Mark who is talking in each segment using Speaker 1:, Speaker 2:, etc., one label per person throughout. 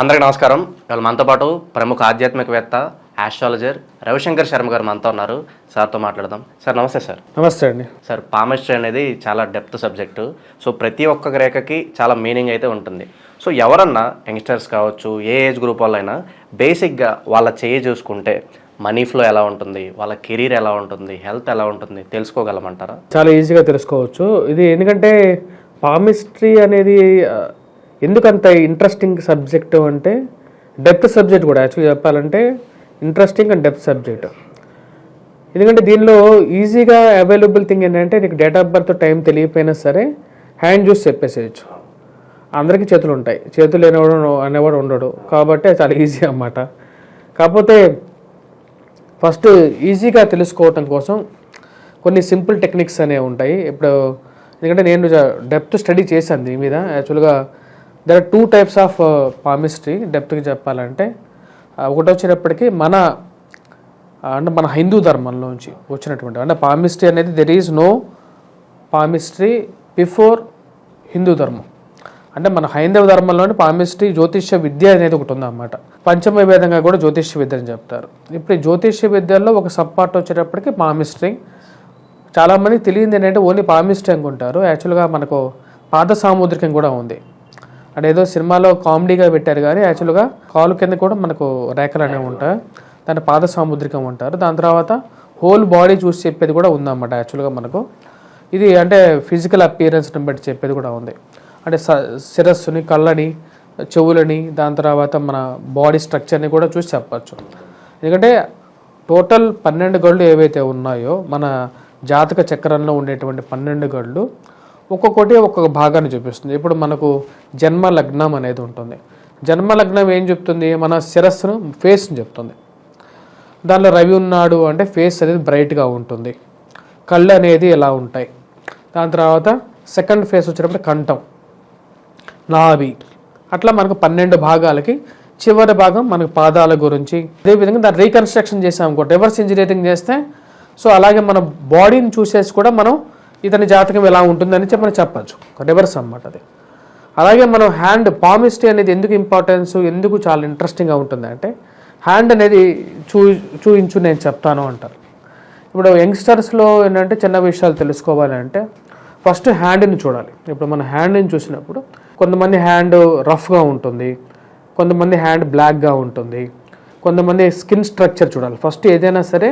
Speaker 1: అందరికీ నమస్కారం. ఇవాళ మనతో పాటు ప్రముఖ ఆధ్యాత్మికవేత్త ఆస్ట్రాలజర్ రవిశంకర్ శర్మ గారు మనతో ఉన్నారు. సార్తో మాట్లాడదాం. సార్ నమస్తే సార్.
Speaker 2: నమస్తే అండి.
Speaker 1: సార్ పామిస్ట్రీ అనేది చాలా డెప్త్ సబ్జెక్టు. సో ప్రతి ఒక్క రేఖకి చాలా మీనింగ్ అయితే ఉంటుంది. సో ఎవరన్నా యంగ్స్టర్స్ కావచ్చు ఏ ఏజ్ గ్రూప్ వాళ్ళైనా బేసిక్గా వాళ్ళ చేయి చూసుకుంటే మనీ ఫ్లో ఎలా ఉంటుంది వాళ్ళ కెరీర్ ఎలా ఉంటుంది హెల్త్ ఎలా ఉంటుంది తెలుసుకోగలమంటారా?
Speaker 2: చాలా ఈజీగా తెలుసుకోవచ్చు. ఇది ఎందుకంటే పామిస్ట్రీ అనేది ఎందుకంత ఇంట్రెస్టింగ్ సబ్జెక్టు అంటే డెప్త్ సబ్జెక్ట్ కూడా యాక్చువల్గా చెప్పాలంటే ఇంట్రెస్టింగ్ అండ్ డెప్త్ సబ్జెక్ట్ ఎందుకంటే దీనిలో ఈజీగా అవైలబుల్ థింగ్ ఏంటంటే నీకు డేట్ ఆఫ్ బర్త్ టైం తెలియకపోయినా సరే హ్యాండ్ చూసి చెప్పేసేయచ్చు. అందరికీ చేతులు ఉంటాయి. చేతులు లేనివాడు అనేవాడు ఉండడు. కాబట్టి చాలా ఈజీ అన్నమాట. కాకపోతే ఫస్ట్ ఈజీగా తెలుసుకోవటం కోసం కొన్ని సింపుల్ టెక్నిక్స్ అనేవి ఉంటాయి. ఇప్పుడు ఎందుకంటే నేను డెప్త్ స్టడీ చేశాను దీని మీద. యాక్చువల్గా there are two types of palmistry డెప్త్కి చెప్పాలంటే. ఒకటి వచ్చేటప్పటికి మన అంటే మన హిందూ ధర్మంలోంచి వచ్చినటువంటి అంటే పామిస్ట్రీ అనేది there is no palmistry before Hindu ధర్మం. అంటే మన హైందవ ధర్మంలోని పామిస్ట్రీ జ్యోతిష్య విద్య అనేది ఒకటి ఉందన్నమాట. పంచమ వేదంగా కూడా జ్యోతిష్య విద్య అని చెప్తారు. ఇప్పుడు జ్యోతిష్య విద్యలో ఒక సబ్ పార్ట్ వచ్చేటప్పటికి పామిస్ట్రీ చాలామంది తెలియదు ఏంటంటే ఓన్లీ పామిస్ట్రీ అనుకుంటారు. యాక్చువల్గా మనకు పాద సాముద్రికం కూడా ఉంది. అంటే ఏదో సినిమాలో కామెడీగా పెట్టారు కానీ యాక్చువల్గా కాలు కింద కూడా మనకు రేఖలు అనేవి ఉంటాయి. దాన్ని పాద సాముద్రికం అంటారు దాని తర్వాత హోల్ బాడీ చూసి చెప్పేది కూడా ఉందన్నమాట యాక్చువల్గా మనకు. ఇది అంటే ఫిజికల్ అపియరెన్స్ని బట్టి చెప్పేది కూడా ఉంది. అంటే స- శిరస్సుని కళ్ళని చెవులని దాని తర్వాత మన బాడీ స్ట్రక్చర్ని కూడా చూసి చెప్పచ్చు. ఎందుకంటే టోటల్ పన్నెండు గళ్ళు ఏవైతే ఉన్నాయో మన జాతక చక్రంలో ఉండేటువంటి పన్నెండు గళ్ళు ఒక్కొక్కటి ఒక్కొక్క భాగాన్ని చూపిస్తుంది. ఇప్పుడు మనకు జన్మ లగ్నం అనేది ఉంటుంది. జన్మ లగ్నం ఏం చెప్తుంది? మన శిరస్సును ఫేస్ని చెప్తుంది. దానిలో రవి ఉన్నాడు అంటే ఫేస్ అనేది బ్రైట్గా ఉంటుంది. కళ్ళు అనేది ఎలా ఉంటాయి. దాని తర్వాత సెకండ్ ఫేస్ వచ్చినప్పుడు కంఠం. నాభి. అట్లా మనకు పన్నెండు భాగాలకి చివరి భాగం మనకు పాదాల గురించి. అదేవిధంగా దాన్ని రీకన్స్ట్రక్షన్ చేసాం అనుకో రివర్స్ ఇంజనీరింగ్ చేస్తే సో అలాగే మన బాడీని చూసేసి కూడా మనం ఇతని జాతకం ఎలా ఉంటుందని చెప్పి మనం చెప్పచ్చు రివర్స్ అనమాట అది. అలాగే మనం హ్యాండ్ పామిస్ట్రీ అనేది ఎందుకు ఇంపార్టెన్స్ ఎందుకు చాలా ఇంట్రెస్టింగ్గా ఉంటుంది అంటే హ్యాండ్ అనేది చూ చూయించు నేను చెప్తాను అంటారు. ఇప్పుడు యంగ్స్టర్స్లో ఏంటంటే చిన్న విషయాలు తెలుసుకోవాలంటే ఫస్ట్ హ్యాండ్ని చూడాలి. ఇప్పుడు మన హ్యాండ్ని చూసినప్పుడు కొంతమంది హ్యాండ్ రఫ్గా ఉంటుంది కొంతమంది హ్యాండ్ బ్లాక్గా ఉంటుంది కొంతమంది స్కిన్ స్ట్రక్చర్ చూడాలి. ఫస్ట్ ఏదైనా సరే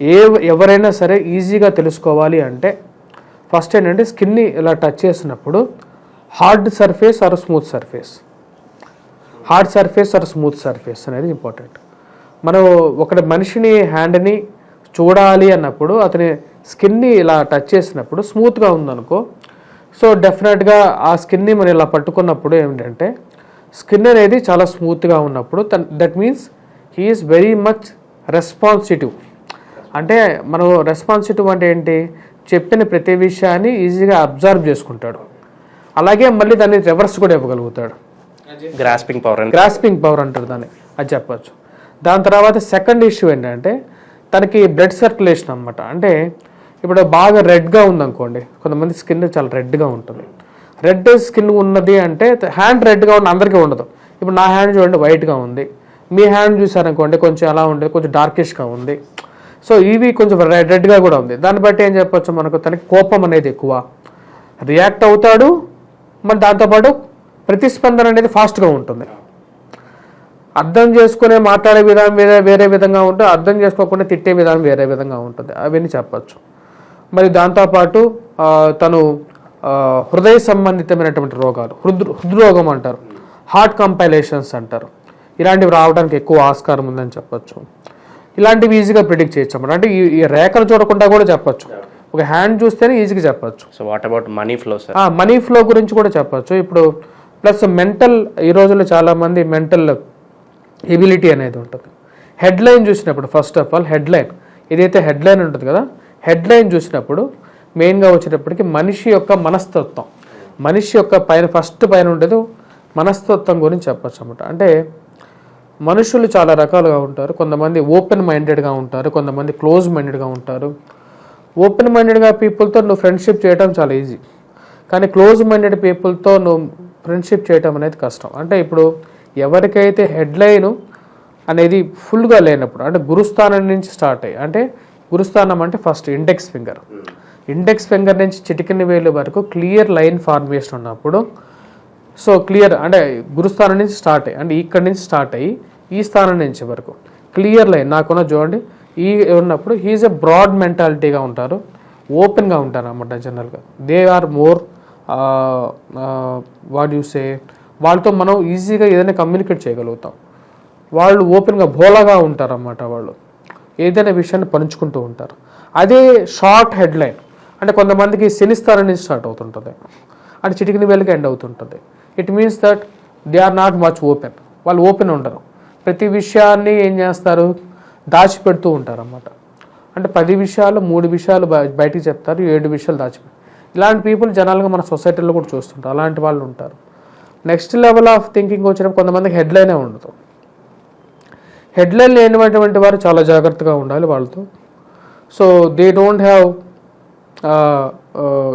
Speaker 2: ఏ ఎవరైనా సరే ఈజీగా తెలుసుకోవాలి అంటే ఫస్ట్ ఏంటంటే స్కిన్ని ఇలా టచ్ చేసినప్పుడు hard surface or smooth surface. Hard surface or smooth surface అనేది ఇంపార్టెంట్. మనం ఒక మనిషిని హ్యాండ్ని చూడాలి అన్నప్పుడు అతని స్కిన్ని ఇలా టచ్ చేసినప్పుడు స్మూత్గా ఉందనుకో సో డెఫినెట్గా ఆ స్కిన్ని మనం ఇలా పట్టుకున్నప్పుడు ఏమిటంటే స్కిన్ అనేది చాలా స్మూత్గా ఉన్నప్పుడు that means he's very much responsive అంటే మనం రెస్పాన్సిటివ్ అంటే ఏంటి? చెప్పిన ప్రతి విషయాన్ని ఈజీగా అబ్జర్వ్ చేసుకుంటాడు. అలాగే మళ్ళీ దాన్ని రివర్స్ కూడా ఇవ్వగలుగుతాడు.
Speaker 1: గ్రాస్పింగ్ పవర్
Speaker 2: గ్రాస్పింగ్ పవర్ అంటారు దాన్ని. అది చెప్పచ్చు. దాని తర్వాత సెకండ్ ఇష్యూ ఏంటంటే తనకి బ్లడ్ సర్క్యులేషన్ అనమాట అంటే ఇప్పుడు బాగా రెడ్గా ఉందనుకోండి కొంతమంది స్కిన్ చాలా రెడ్గా ఉంటుంది. రెడ్ స్కిన్ ఉన్నది అంటే హ్యాండ్ రెడ్గా ఉన్న అందరికీ ఉండదు. ఇప్పుడు నా హ్యాండ్ చూడండి వైట్గా ఉంది. మీ హ్యాండ్ చూసారనుకోండి కొంచెం ఎలా ఉంటుంది కొంచెం డార్కిష్గా ఉంది. సో ఇవి కొంచెం రెడ్ రెడ్గా కూడా ఉంది. దాన్ని బట్టి ఏం చెప్పొచ్చు మనకు? తనకి కోపం అనేది ఎక్కువ. రియాక్ట్ అవుతాడు మరి దాంతోపాటు ప్రతిస్పందన అనేది ఫాస్ట్గా ఉంటుంది. అర్థం చేసుకునే మాట్లాడే విధానం వేరే వేరే విధంగా ఉంటుంది అర్థం చేసుకోకుండా తిట్టే విధానం వేరే విధంగా ఉంటుంది. అవన్నీ చెప్పచ్చు. మరి దాంతోపాటు తను హృదయ సంబంధితమైనటువంటి రోగాలు హృద్ హృద్రోగం అంటారు. హార్ట్ కంపైలేషన్స్ అంటారు. ఇలాంటివి రావడానికి ఎక్కువ ఆస్కారం ఉందని చెప్పచ్చు. ఇలాంటివి ఈజీగా ప్రిడిక్ట్ చేయొచ్చు అన్నమాట అంటే ఈ ఈ రేఖలు చూడకుండా కూడా చెప్పొచ్చు. ఒక హ్యాండ్ చూస్తేనే ఈజీగా చెప్పొచ్చు.
Speaker 1: So what about money flow sir
Speaker 2: money flow గురించి కూడా చెప్పొచ్చు. ఇప్పుడు ప్లస్ మెంటల్ ఈ రోజుల్లో చాలా మంది మెంటల్ ఎబిలిటీ అనేది ఉంటుంది. హెడ్ లైన్ చూసినప్పుడు first of all head line ఏదైతే హెడ్ లైన్ ఉంటుంది కదా హెడ్ లైన్ చూసినప్పుడు మెయిన్గా వచ్చేటప్పటికి మనిషి యొక్క మనస్తత్వం. మనిషి యొక్క పైన ఫస్ట్ పైన ఉండేది మనస్తత్వం గురించి చెప్పచ్చు అనమాట అంటే మనుషులు చాలా రకాలుగా ఉంటారు. కొంతమంది ఓపెన్ మైండెడ్గా ఉంటారు. కొంతమంది క్లోజ్ మైండెడ్గా ఉంటారు. ఓపెన్ మైండెడ్గా పీపుల్తో నువ్వు ఫ్రెండ్షిప్ చేయడం చాలా ఈజీ కానీ క్లోజ్ మైండెడ్ పీపుల్తో నువ్వు ఫ్రెండ్షిప్ చేయటం అనేది కష్టం. అంటే ఇప్పుడు ఎవరికైతే హెడ్లైన్ అనేది ఫుల్గా లేనప్పుడు అంటే గురుస్థానం నుంచి స్టార్ట్ అయ్యి అంటే గురుస్థానం అంటే first index finger index finger నుంచి చిటికిన వేలు వరకు క్లియర్ లైన్ ఫార్మేషన్ ఉన్నప్పుడు సో క్లియర్ అంటే గురుస్థానం నుంచి స్టార్ట్ అయ్యి అంటే ఇక్కడ నుంచి స్టార్ట్ అయ్యి ఈ స్థానం నుంచి వరకు. క్లియర్ లైన్ నాకున్న చూడండి. ఈ ఉన్నప్పుడు హీఈస్ ఎ బ్రాడ్ మెంటాలిటీగా ఉంటారు. ఓపెన్గా ఉంటారు అన్నమాట జనరల్గా. They are more what you say వాళ్ళతో మనం ఈజీగా ఏదైనా కమ్యూనికేట్ చేయగలుగుతాం. వాళ్ళు ఓపెన్గా బోలాగా ఉంటారు అన్నమాట వాళ్ళు. ఏదైనా విషయాన్ని పంచుకుంటూ ఉంటారు. అదే షార్ట్ హెడ్లైన్. అంటే కొంతమందికి శనిస్థానం నుంచి స్టార్ట్ అవుతుంటుంది. అంటే చిటికిని వెళ్ళకి ఎండ్ అవుతుంటుంది. It means that they are not much open వాళ్ళు ఓపెన్ ఉండరు. ప్రతి విషయాన్ని ఏం చేస్తారు? దాచిపెడుతూ ఉంటారు అన్నమాట అంటే పది విషయాలు మూడు విషయాలు బయ- బయటికి చెప్తారు ఏడు విషయాలు దాచిపెడతారు ఇలాంటి పీపుల్ జనాలుగా మన సొసైటీలో కూడా చూస్తుంటారు. అలాంటి వాళ్ళు ఉంటారు. నెక్స్ట్ లెవెల్ ఆఫ్ థింకింగ్ వచ్చినప్పుడు కొంతమందికి హెడ్లైనే ఉండదు. హెడ్లైన్ లేనటువంటి వారు చాలా జాగ్రత్తగా ఉండాలి వాళ్ళతో. సో దే డోంట్ హ్యావ్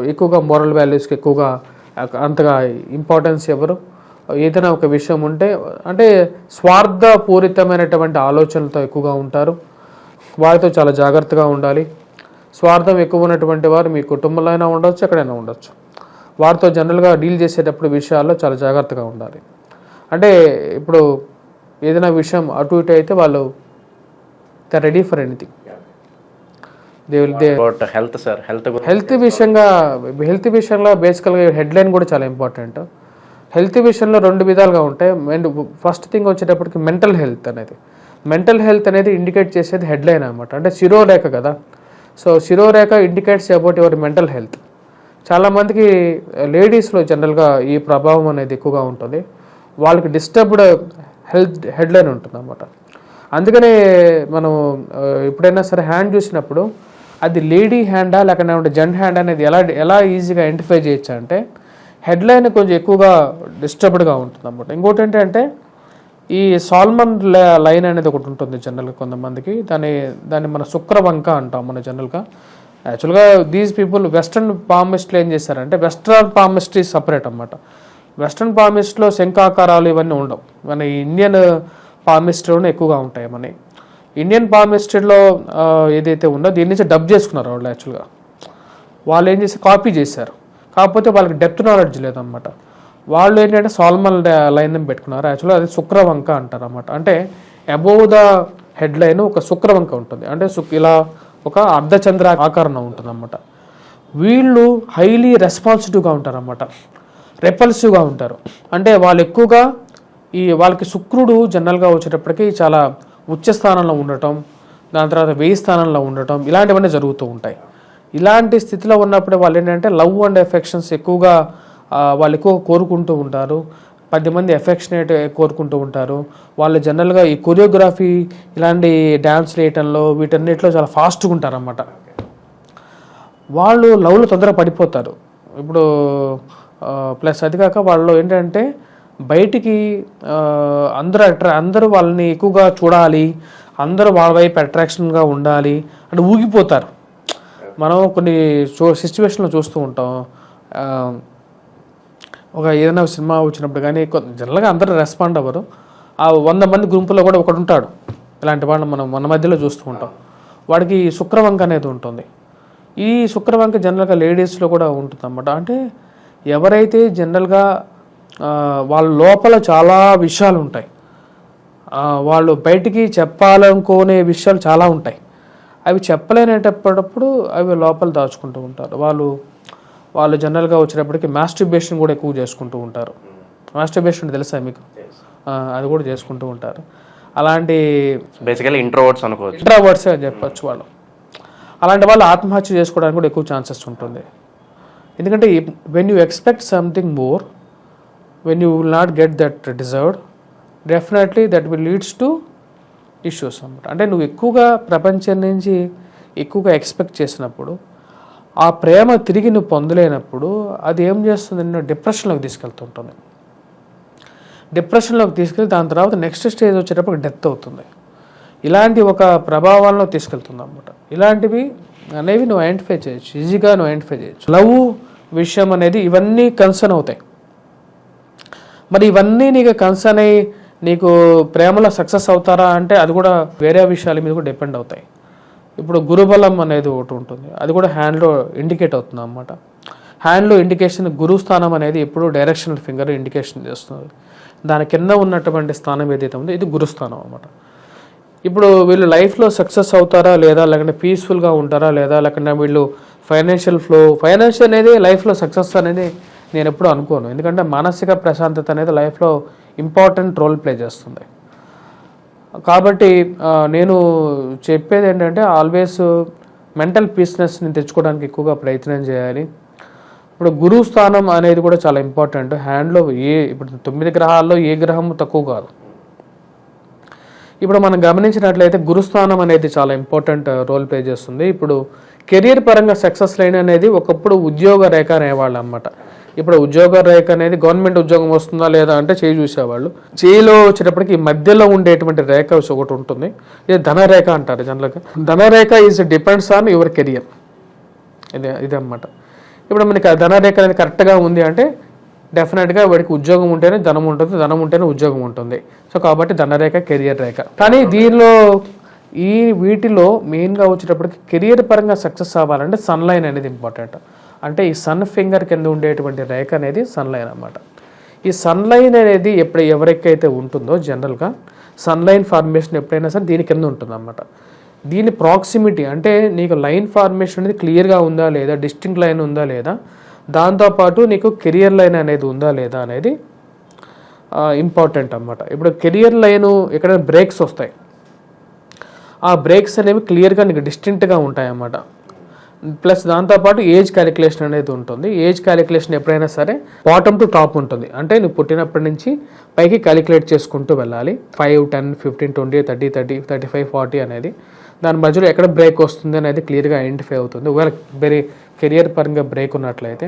Speaker 2: ఎక్కువగా మోరల్ వాల్యూస్కి ఎక్కువగా అంతగా ఇంపార్టెన్స్ ఎవరు? ఏదైనా ఒక విషయం ఉంటే అంటే స్వార్థపూరితమైనటువంటి ఆలోచనలతో ఎక్కువగా ఉంటారు. వారితో చాలా జాగ్రత్తగా ఉండాలి. స్వార్థం ఎక్కువ ఉన్నటువంటి వారు మీ కుటుంబంలో అయినా ఉండొచ్చు ఎక్కడైనా ఉండొచ్చు. వారితో జనరల్గా డీల్ చేసేటప్పుడు విషయాల్లో చాలా జాగ్రత్తగా ఉండాలి. అంటే ఇప్పుడు ఏదైనా విషయం అటు ఇటు అయితే వాళ్ళు the ready for anything they will they
Speaker 1: health sir health
Speaker 2: health విషయంగా హెల్త్ విషయంలో బేసికల్గా హెడ్లైన్ కూడా చాలా ఇంపార్టెంట్ హెల్త్ విషయంలో రెండు విధాలుగా ఉంటాయి. అండ్ ఫస్ట్ థింగ్ వచ్చేటప్పటికి మెంటల్ హెల్త్ అనేది. మెంటల్ హెల్త్ అనేది ఇండికేట్ చేసేది హెడ్లైన్ అనమాట అంటే శిరోరేఖ కదా. So శిరోరేఖ indicates about your mental health చాలామందికి లేడీస్లో జనరల్గా ఈ ప్రభావం అనేది ఎక్కువగా ఉంటుంది. వాళ్ళకి డిస్టర్బ్డ్ హెల్త్ హెడ్లైన్ ఉంటుంది అనమాట అందుకనే మనం ఎప్పుడైనా సరే హ్యాండ్ చూసినప్పుడు అది లేడీ హ్యాండా లేకపోతే జెంట్ హ్యాండ్ అనేది ఎలా ఎలా ఈజీగా ఐడెంటిఫై చేయొచ్చు అంటే హెడ్లైన్ కొంచెం ఎక్కువగా డిస్టర్బ్డ్గా ఉంటుంది అనమాట ఇంకోటి ఏంటంటే ఈ సాల్మన్ లైన్ అనేది ఒకటి ఉంటుంది జనరల్గా కొంతమందికి. దాని దాన్ని మన శుక్రవంక అంటాం మన జనరల్గా యాక్చువల్గా దీస్ పీపుల్ వెస్ట్రన్ పామిస్ట్లు ఏం చేశారంటే వెస్ట్రన్ పామిస్ట్రీ సపరేట్ అన్నమాట. వెస్ట్రన్ పామిస్ట్లో శంఖాకారాలు ఇవన్నీ ఉండవు. మన ఇండియన్ పామిస్ట్రీలోనే ఎక్కువగా ఉంటాయి మనకి ఇండియన్ పామిస్ట్రీలో ఏదైతే ఉందో దీని నుంచి డబ్ చేసుకున్నారు వాళ్ళు యాక్చువల్గా వాళ్ళు ఏం చేసి కాపీ చేశారు. కాకపోతే వాళ్ళకి డెప్త్ నాలెడ్జ్ లేదన్నమాట. వాళ్ళు ఏంటంటే సాల్మన్ లైన్ పెట్టుకున్నారు. యాక్చువల్గా అది శుక్రవంక అంటారు అనమాట అంటే అబోవ్ ద హెడ్ లైన్ ఒక శుక్రవంక ఉంటుంది. అంటే శుక్ ఇలా ఒక అర్ధచంద్ర ఆకరణ ఉంటుంది అనమాట వీళ్ళు హైలీ రెస్పాన్సిటివ్గా ఉంటారు అనమాట రెపల్సివ్గా ఉంటారు. అంటే వాళ్ళు ఎక్కువగా ఈ వాళ్ళకి శుక్రుడు జనరల్గా వచ్చేటప్పటికి చాలా ఉచ్చ స్థానంలో ఉండటం దాని తర్వాత వెయ్యి స్థానంలో ఉండటం ఇలాంటివన్నీ జరుగుతూ ఉంటాయి. ఇలాంటి స్థితిలో ఉన్నప్పుడు వాళ్ళు ఏంటంటే లవ్ అండ్ ఎఫెక్షన్స్ ఎక్కువగా వాళ్ళు ఎక్కువ కోరుకుంటూ ఉంటారు. పది మంది ఎఫెక్షనేట్ కోరుకుంటూ ఉంటారు. వాళ్ళు జనరల్గా ఈ కొరియోగ్రఫీ ఇలాంటి డ్యాన్స్ వేయటంలో వీటన్నిటిలో చాలా ఫాస్ట్గా ఉంటారన్నమాట. వాళ్ళు లవ్లో తొందరగా పడిపోతారు. ఇప్పుడు ప్లస్ అది కాక వాళ్ళు ఏంటంటే బయటికి అందరూ అట్రా అందరూ వాళ్ళని ఎక్కువగా చూడాలి అందరూ వాళ్ళ వైపు అట్రాక్షన్గా ఉండాలి అంటే ఊగిపోతారు. మనం కొన్ని చూ సిచ్యువేషన్లో చూస్తూ ఉంటాం. ఒక ఏదైనా సినిమా వచ్చినప్పుడు కానీ జనరల్గా అందరూ రెస్పాండ్ అవ్వరు. ఆ వంద మంది గుంపులో కూడా ఒకడు ఉంటాడు. ఇలాంటి వాడిని మనం మన మధ్యలో చూస్తూ ఉంటాం. వాడికి శుక్రవంక అనేది ఉంటుంది. ఈ శుక్రవంక జనరల్గా లేడీస్లో కూడా ఉంటుంది అన్నమాట అంటే ఎవరైతే జనరల్గా వాళ్ళ లోపల చాలా విషయాలు ఉంటాయి. వాళ్ళు బయటికి చెప్పాలనుకునే విషయాలు చాలా ఉంటాయి. అవి చెప్పలేనేటప్పుడు అవి లోపల దాచుకుంటూ ఉంటారు. వాళ్ళు వాళ్ళు జనరల్గా వచ్చేటప్పటికి మాస్టర్బేషన్ కూడా ఎక్కువ చేసుకుంటూ ఉంటారు. మాస్టర్బేషన్ తెలుసా మీకు? అది కూడా చేసుకుంటూ ఉంటారు. అలాంటి
Speaker 1: బేసికలీ ఇంట్రోవర్డ్స్ అనుకోవచ్చు.
Speaker 2: ఇంట్రావర్డ్స్ అని చెప్పొచ్చు వాళ్ళు. అలాంటి వాళ్ళు ఆత్మహత్య చేసుకోవడానికి కూడా ఎక్కువ ఛాన్సెస్ ఉంటుంది. ఎందుకంటే when you expect something more when you will not get that deserved definitely that will leads to issues అన్నమాట అంటే నువ్వు ఎక్కువగా ప్రపంచం నుంచి ఎక్కువగా ఎక్స్పెక్ట్ చేసినప్పుడు ఆ ప్రేమ తిరిగి నువ్వు పొందలేనప్పుడు అది ఏం చేస్తుంది? నిన్ను డిప్రెషన్లోకి తీసుకెళ్తుంటుంది. డిప్రెషన్లోకి తీసుకెళ్ళి దాని తర్వాత నెక్స్ట్ స్టేజ్ వచ్చేటప్పుడు డెత్ అవుతుంది. ఇలాంటి ఒక ప్రభావాలను తీసుకెళ్తుంది అనమాట ఇలాంటివి అనేవి నువ్వు ఐడెంటిఫై చేయొచ్చు. ఈజీగా నువ్వు ఐడెంటిఫై చేయొచ్చు. లవ్ విషయం అనేది ఇవన్నీ కన్సర్న్ అవుతాయి. మరి ఇవన్నీ నీకు కన్సర్న్ అయ్యి నీకు ప్రేమలో సక్సెస్ అవుతారా అంటే అది కూడా వేరే విషయాల మీద కూడా డిపెండ్ అవుతాయి. ఇప్పుడు గురుబలం అనేది ఒకటి ఉంటుంది. అది కూడా హ్యాండ్లో ఇండికేట్ అవుతుంది అనమాట హ్యాండ్లో ఇండికేషన్ గురు స్థానం అనేది ఎప్పుడు డైరెక్షనల్ ఫింగర్ ఇండికేషన్ చేస్తుంది. దాని కింద ఉన్నటువంటి స్థానం ఏదైతే ఉందో ఇది గురుస్థానం అనమాట ఇప్పుడు వీళ్ళు లైఫ్లో సక్సెస్ అవుతారా లేదా లేకుంటే పీస్ఫుల్గా ఉంటారా లేదా లేకుండా వీళ్ళు ఫైనాన్షియల్ ఫ్లో ఫైనాన్షియల్ అనేది లైఫ్లో సక్సెస్ అనేది నేను ఎప్పుడు అనుకోను. ఎందుకంటే మానసిక ప్రశాంతత అనేది లైఫ్లో ఇంపార్టెంట్ రోల్ ప్లే చేస్తుంది. కాబట్టి నేను చెప్పేది ఏంటంటే ఆల్వేస్ మెంటల్ పీస్నెస్ని తెచ్చుకోవడానికి ఎక్కువగా ప్రయత్నం చేయాలి. ఇప్పుడు గురువు స్థానం అనేది కూడా చాలా ఇంపార్టెంట్. హ్యాండ్లో ఏ ఇప్పుడు తొమ్మిది గ్రహాల్లో ఏ గ్రహం తక్కువ కాదు. ఇప్పుడు మనం గమనించినట్లయితే గురుస్థానం అనేది చాలా ఇంపార్టెంట్ రోల్ ప్లే చేస్తుంది. ఇప్పుడు కెరీర్ పరంగా సక్సెస్ లైన్ అనేది ఒకప్పుడు ఉద్యోగ రేఖ అనేవాళ్ళు అన్నమాట ఇప్పుడు ఉద్యోగ రేఖ అనేది గవర్నమెంట్ ఉద్యోగం వస్తుందా లేదా అంటే చేయి చూసేవాళ్ళు. చేయిలో వచ్చేటప్పటికి ఈ మధ్యలో ఉండేటువంటి రేఖ ఒకటి ఉంటుంది. ఇది ధనరేఖ అంటారు జనరల్గా. ధనరేఖ is depends on your career ఇది ఇదన్నమాట. ఇప్పుడు మనకి ఆ ధనరేఖ అనేది కరెక్ట్గా ఉంది అంటే డెఫినెట్గా వాడికి ఉద్యోగం ఉంటేనే ధనం ఉంటుంది ధనం ఉంటేనే ఉద్యోగం ఉంటుంది. సో కాబట్టి ధనరేఖ కెరియర్ రేఖ. కానీ దీనిలో ఈ వీటిలో మెయిన్గా వచ్చేటప్పటికి కెరియర్ పరంగా సక్సెస్ అవ్వాలంటే సన్ లైన్ అనేది ఇంపార్టెంట్ అంటే ఈ సన్ ఫింగర్ కింద ఉండేటువంటి రేఖ అనేది సన్ లైన్ అన్నమాట. ఈ సన్ లైన్ అనేది ఎప్పుడు ఎవరికైతే ఉంటుందో జనరల్గా సన్ లైన్ ఫార్మేషన్ ఎప్పుడైనా సరే దీని కింద ఉంటుంది అన్నమాట దీని ప్రాక్సిమిటీ అంటే నీకు లైన్ ఫార్మేషన్ అనేది క్లియర్గా ఉందా లేదా డిస్టింక్ట్ లైన్ ఉందా లేదా దాంతోపాటు నీకు కెరియర్ లైన్ అనేది ఉందా లేదా అనేది ఇంపార్టెంట్ అన్నమాట. ఇప్పుడు కెరియర్ లైను ఎక్కడైనా బ్రేక్స్ వస్తాయి. ఆ బ్రేక్స్ అనేవి క్లియర్గా నీకు డిస్టింక్ట్గా ఉంటాయి అన్నమాట ప్లస్ దాంతోపాటు ఏజ్ క్యాలిక్యులేషన్ అనేది ఉంటుంది. ఏజ్ క్యాలిక్యులేషన్ ఎప్పుడైనా సరే బాటమ్ టు టాప్ ఉంటుంది. అంటే నువ్వు పుట్టినప్పటి నుంచి పైకి క్యాలిక్యులేట్ చేసుకుంటూ వెళ్ళాలి. Five ten fifteen twenty thirty thirty thirty five forty అనేది దాని మధ్యలో ఎక్కడ బ్రేక్ వస్తుంది అనేది క్లియర్గా ఐడెంటిఫై అవుతుంది. ఒకవేళ వెరీ కెరియర్ పరంగా బ్రేక్ ఉన్నట్లయితే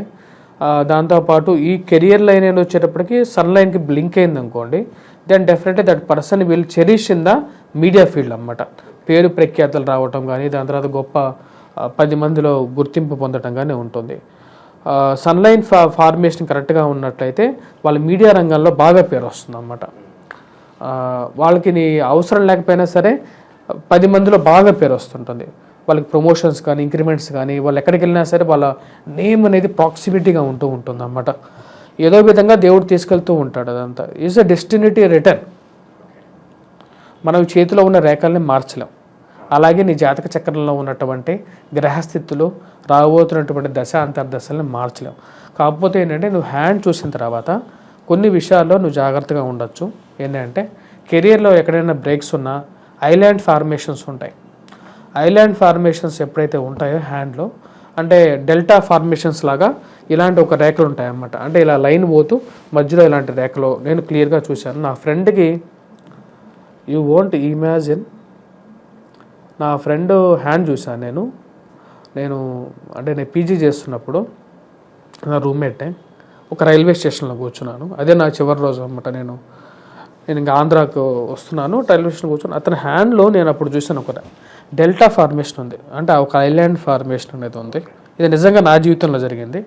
Speaker 2: దాంతోపాటు ఈ కెరియర్ లైన్ అనేది వచ్చేటప్పటికి సన్ లైన్కి బ్లింక్ అయింది అనుకోండి దెన్ డెఫినెట్లీ దట్ పర్సన్ వీళ్ళు cherish in the media field అన్నమాట. పేరు ప్రఖ్యాతలు రావటం కానీ దాని తర్వాత గొప్ప పది మందిలో గుర్తింపు పొందటంగానే ఉంటుంది. సన్లైన్ ఫా ఫార్మేషన్ కరెక్ట్గా ఉన్నట్లయితే వాళ్ళ మీడియా రంగంలో బాగా పేరు వస్తుంది అన్నమాట వాళ్ళకి నీ అవసరం లేకపోయినా సరే పది మందిలో బాగా పేరు వస్తుంటుంది. వాళ్ళకి ప్రమోషన్స్ కానీ ఇంక్రిమెంట్స్ కానీ వాళ్ళు ఎక్కడికి వెళ్ళినా సరే వాళ్ళ నేమ్ అనేది ప్రాక్సిమిటీగా ఉంటూ ఉంటుంది అన్నమాట ఏదో విధంగా దేవుడు తీసుకెళ్తూ ఉంటాడు అదంతా. ఈజ్ అ డెస్టినిటీ రిటర్న్ మనం చేతిలో ఉన్న రేఖల్ని మార్చలేం. అలాగే నీ జాతక చక్రంలో ఉన్నటువంటి గ్రహస్థితులు రాబోతున్నటువంటి దశ అంతర్దశలను మార్చలేవు. కాకపోతే ఏంటంటే నువ్వు హ్యాండ్ చూసిన తర్వాత కొన్ని విషయాల్లో నువ్వు జాగ్రత్తగా ఉండొచ్చు. ఏంటంటే కెరియర్లో ఎక్కడైనా బ్రేక్స్ ఉన్నా ఐలాండ్ ఫార్మేషన్స్ ఉంటాయి. ఐలాండ్ ఫార్మేషన్స్ ఎప్పుడైతే ఉంటాయో హ్యాండ్లో అంటే డెల్టా ఫార్మేషన్స్ లాగా ఇలాంటి ఒక రేఖలు ఉంటాయి అన్నమాట అంటే ఇలా లైన్ పోతూ మధ్యలో ఇలాంటి రేఖలో నేను క్లియర్గా చూశాను. నా ఫ్రెండ్కి యూ వోంట్ ఇమాజిన్ నా ఫ్రెండ్ హ్యాండ్ చూశాను నేను. నేను అంటే నేను పీజీ చేస్తున్నప్పుడు నా రూమ్మేటే ఒక రైల్వే స్టేషన్లో కూర్చున్నాను. అదే నా చివరి రోజు అనమాట నేను. నేను ఇంకా ఆంధ్రాకు వస్తున్నాను రైల్వే స్టేషన్ కూర్చున్నాను. అతని హ్యాండ్లో నేను అప్పుడు చూసాను ఒక డెల్టా ఫార్మేషన్ ఉంది. అంటే ఒక ఐలాండ్ ఫార్మేషన్ అనేది ఉంది. ఇది నిజంగా నా జీవితంలో జరిగింది.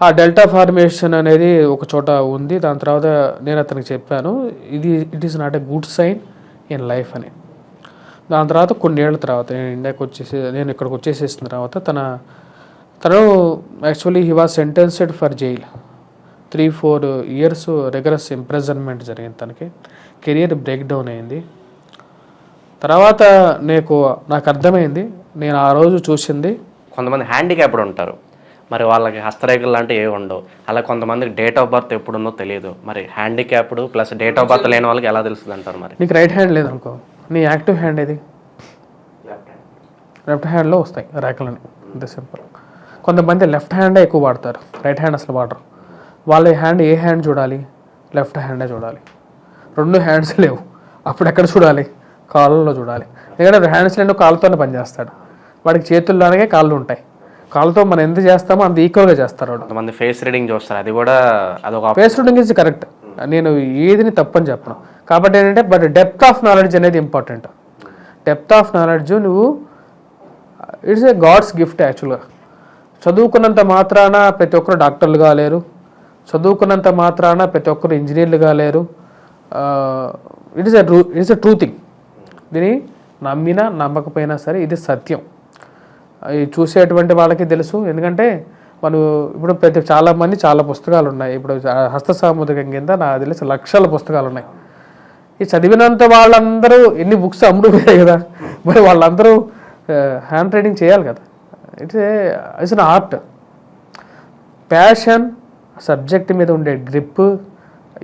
Speaker 2: ఆ డెల్టా ఫార్మేషన్ అనేది ఒక చోట ఉంది. దాని తర్వాత నేను అతనికి చెప్పాను ఇది it is not a good sign in life అని. దాని తర్వాత కొన్నేళ్ళ తర్వాత నేను ఇండియాకి వచ్చేసి నేను ఇక్కడికి వచ్చేసేసిన తర్వాత తన తను actually he was sentenced for jail three four years rigorous imprisonment జరిగింది తనకి. కెరియర్ బ్రేక్ డౌన్ అయింది. తర్వాత నీకు నాకు అర్థమైంది. నేను ఆ రోజు చూసింది.
Speaker 1: కొంతమంది హ్యాండిక్యాప్డ్ ఉంటారు. మరి వాళ్ళకి హస్తరేఖలు లాంటివి ఏవి ఉండవు. అలా కొంతమందికి డేట్ ఆఫ్ బర్త్ ఎప్పుడు ఉందో తెలియదు. మరి handicapped plus date of birth లేని వాళ్ళకి ఎలా తెలుస్తుంది అంటారు మరి?
Speaker 2: నీకు రైట్ హ్యాండ్ లేదనుకో. నీ యాక్టివ్ హ్యాండ్ ఏది? లెఫ్ట్ హ్యాండ్లో వస్తాయి రేఖలని. అంతే సింపుల్. కొంతమంది లెఫ్ట్ హ్యాండే ఎక్కువ వాడతారు. రైట్ హ్యాండ్ అసలు వాడరు. వాళ్ళ హ్యాండ్ ఏ హ్యాండ్ చూడాలి? లెఫ్ట్ హ్యాండే చూడాలి. రెండు హ్యాండ్స్ లేవు. అప్పుడు ఎక్కడ చూడాలి? కాళ్ళలో చూడాలి. ఎందుకంటే హ్యాండ్స్ రెండు కాళ్ళతోనే పనిచేస్తాడు వాడికి చేతుల్లోనే కాళ్ళు ఉంటాయి. కాళ్ళతో మనం ఎంత చేస్తామో అంత ఈక్వల్గా చేస్తారు
Speaker 1: కొంతమంది ఫేస్ రీడింగ్ చూస్తారు. అది కూడా అదొక
Speaker 2: ఫేస్ రూటింగ్ ఇస్ కరెక్ట్ నేను ఏదిని తప్పని చెప్పను. కాబట్టి ఏంటంటే బట్ డెప్త్ ఆఫ్ నాలెడ్జ్ అనేది ఇంపార్టెంట్ డెప్త్ ఆఫ్ నాలెడ్జ్ నువ్వు ఇట్స్ ఏ గాడ్స్ గిఫ్ట్ యాక్చువల్గా చదువుకున్నంత మాత్రాన ప్రతి ఒక్కరు డాక్టర్లు కాలేరు చదువుకున్నంత మాత్రాన ప్రతి ఒక్కరు ఇంజనీర్లు కాలేరు it is a true it's a true thing దీని నమ్మినా నమ్మకపోయినా సరే ఇది సత్యం. ఇది చూసేటువంటి వాళ్ళకి తెలుసు. ఎందుకంటే మనం ఇప్పుడు ప్రతి చాలా మంది చాలా పుస్తకాలు ఉన్నాయి. ఇప్పుడు హస్త సాముద్రికం కింద నాకు తెలిసి లక్షల పుస్తకాలు ఉన్నాయి. ఈ చదివినంత వాళ్ళందరూ ఎన్ని బుక్స్ అమ్ముడుపోయాయి కదా. మరి వాళ్ళందరూ హ్యాండ్ రైటింగ్ చేయాలి కదా. It's it's an art passion subject మీద ఉండే గ్రిప్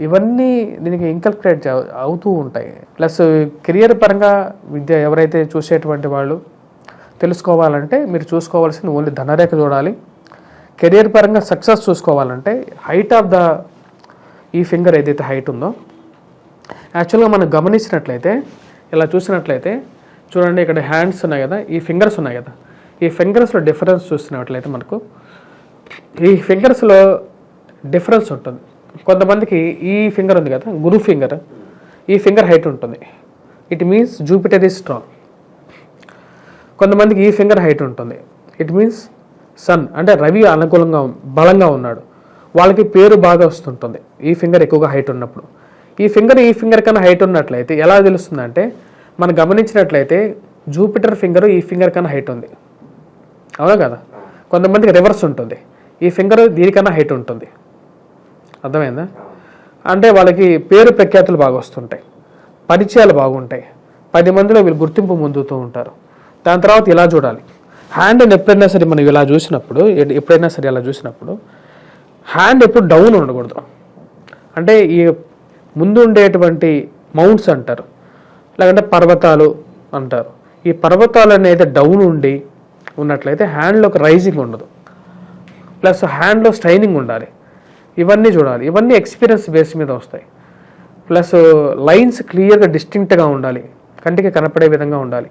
Speaker 2: ఇవన్నీ దీనికి ఇంకల్కులేట్ అవుతూ ఉంటాయి. ప్లస్ కెరియర్ పరంగా విద్య ఎవరైతే చూసేటువంటి వాళ్ళు తెలుసుకోవాలంటే మీరు చూసుకోవాల్సింది ఓన్లీ ధనరేఖ చూడాలి. కెరియర్ పరంగా సక్సెస్ చూసుకోవాలంటే హైట్ ఆఫ్ ద ఈ ఫింగర్ ఏదైతే హైట్ ఉందో యాక్చువల్గా మనం గమనించినట్లయితే ఇలా చూసినట్లయితే చూడండి ఇక్కడ హ్యాండ్స్ ఉన్నాయి కదా ఈ ఫింగర్స్ ఉన్నాయి కదా. ఈ ఫింగర్స్లో డిఫరెన్స్ చూసినట్లయితే మనకు ఈ ఫింగర్స్లో డిఫరెన్స్ ఉంటుంది. కొంతమందికి ఈ ఫింగర్ ఉంది కదా గురు ఫింగర్ ఈ ఫింగర్ హైట్ ఉంటుంది. It means Jupiter is strong కొంతమందికి ఈ ఫింగర్ హైట్ ఉంటుంది. ఇట్ మీన్స్ సన్ అంటే రవి అనుకూలంగా బలంగా ఉన్నాడు. వాళ్ళకి పేరు బాగా వస్తుంటుంది. ఈ ఫింగర్ ఎక్కువగా హైట్ ఉన్నప్పుడు. ఈ ఫింగర్ ఈ ఫింగర్ కన్నా హైట్ ఉన్నట్లయితే ఎలా తెలుస్తుందంటే మనం గమనించినట్లయితే జూపిటర్ ఫింగర్ ఈ ఫింగర్ కన్నా హైట్ ఉంది. అవునా కదా? కొంతమందికి రివర్స్ ఉంటుంది. ఈ ఫింగర్ దీనికన్నా హైట్ ఉంటుంది. అర్థమైందా? అంటే వాళ్ళకి పేరు ప్రఖ్యాతులు బాగా వస్తుంటాయి. పరిచయాలు బాగుంటాయి. పది మందిలో వీళ్ళు గుర్తింపు పొందుతూ ఉంటారు. దాని తర్వాత ఇలా చూడాలి. హ్యాండ్ ఎప్పుడైనా సరే మనం ఇలా చూసినప్పుడు ఎప్పుడైనా సరే ఇలా చూసినప్పుడు హ్యాండ్ ఎప్పుడు డౌన్ ఉండకూడదు. అంటే ఈ ముందు ఉండేటువంటి మౌంట్స్ అంటారు. లేదంటే పర్వతాలు అంటారు. ఈ పర్వతాలు అనేది డౌన్ ఉండి ఉన్నట్లయితే హ్యాండ్లో ఒక రైజింగ్ ఉండదు. ప్లస్ హ్యాండ్లో స్ట్రైనింగ్ ఉండాలి. ఇవన్నీ చూడాలి. ఇవన్నీ ఎక్స్పీరియన్స్ బేస్ మీద వస్తాయి. ప్లస్ లైన్స్ క్లియర్గా డిస్టింక్ట్గా ఉండాలి. కంటికి కనపడే విధంగా ఉండాలి.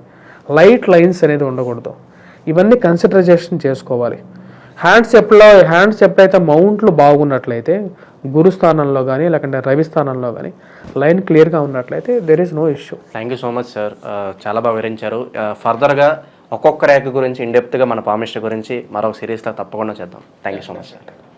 Speaker 2: లైట్ లైన్స్ అనేది ఉండకూడదు. ఇవన్నీ కన్సిడరేషన్ చేసుకోవాలి. హ్యాండ్స్ ఎప్పుడో హ్యాండ్స్ ఎప్పుడైతే మౌంట్లు బాగున్నట్లయితే గురు స్థానంలో కానీ లేకుంటే రవి స్థానంలో కానీ లైన్ క్లియర్గా ఉన్నట్లయితే there is no issue
Speaker 1: thank you so much sir చాలా బాగా వివరించారు. Uh, ఫర్దర్గా ఒక్కొక్క రేఖ గురించి ఇండెప్త్గా మన పామిస్టర్ గురించి మరొక సిరీస్లో తప్పకుండా చేద్దాం. Thank you so much sir